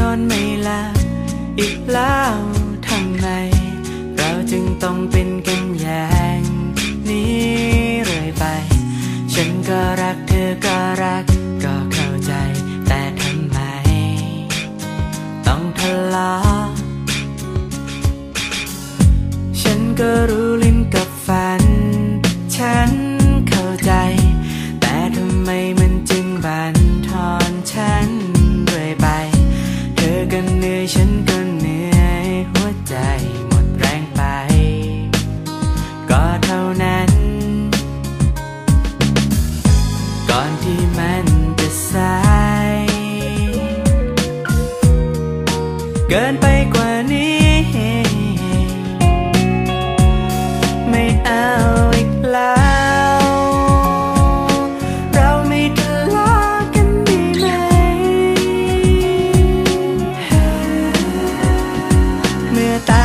นอนไม่หลับอีกแล้วทำไม เราจึงต้องเป็น ก็เหนื่อยฉันก็เหนื่อยหัวใจหมดแรงไป ก็เท่านั้น ก่อนที่มันจะสาย เกินไปกว่า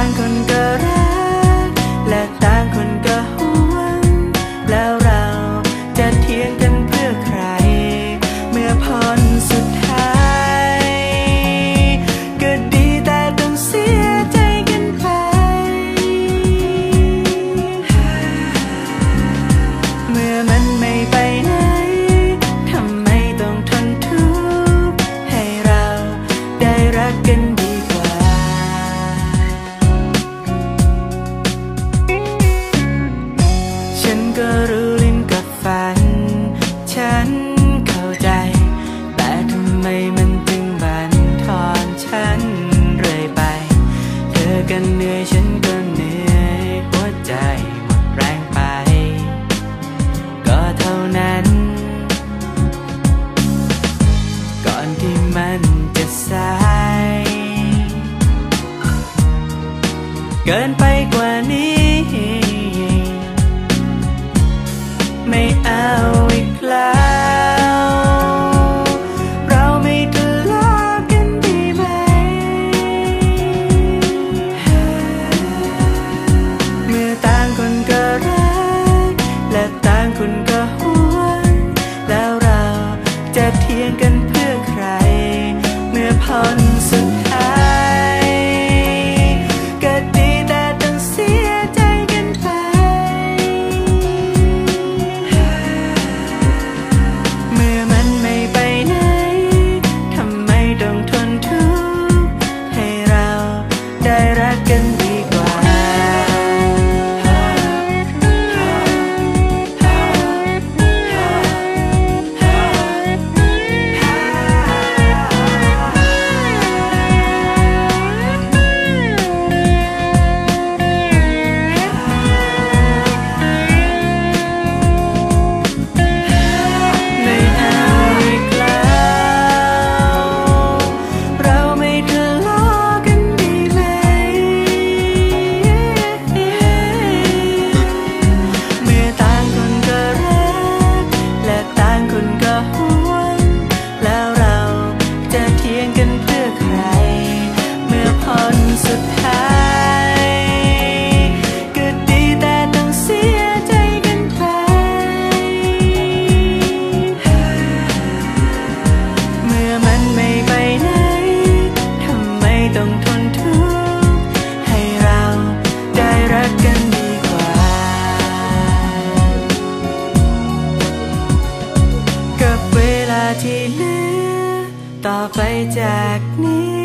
看看。ันเหนื่อยฉันก็เหนื่อยหัวใจหมดแรงไป ก็เท่านั้น ก่อนที่มันจะสาย เกินไปกว่านี้ upon ต่อไปจากนี้